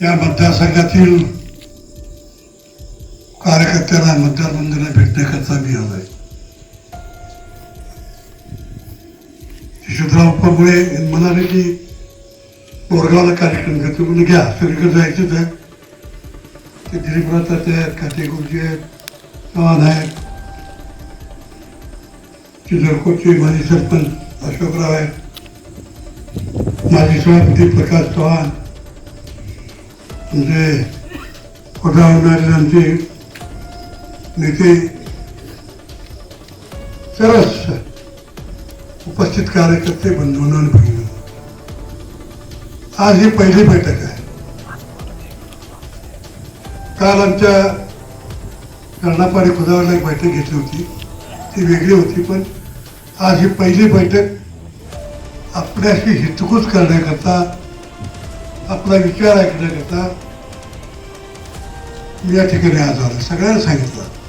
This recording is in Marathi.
या मतदारसंघातील कार्यकर्त्यांना मतदार बंधूंना भेटण्याकरता मी आलोय. यशोधराव मुळे म्हणाले की बोरगावला कार्यक्रम करतो म्हणजे घ्या सगळीकडे जायचंच आहे ते दिलीप राहतात आहेत काटे गुरुजी आहेत चव्हाण आहेत. चिदरकोटचे माजी सरपंच अशोकराव आहेत. माजी सभापती प्रकाश चव्हाण. म्हणजे पदावणारे आमचे नेते सरस उपस्थित कार्यकर्ते बंधूंना आणि आज ही पहिली बैठक आहे. काल आमच्या कर्णापाडी खुदावरला एक बैठक घेतली होती. ती वेगळी होती पण आज ही पहिली बैठक आपल्याशी हितकूच करण्याकरता आपला विचार ऐकण्याकरता मी या ठिकाणी आज आलो. सगळ्यांना सांगितलं.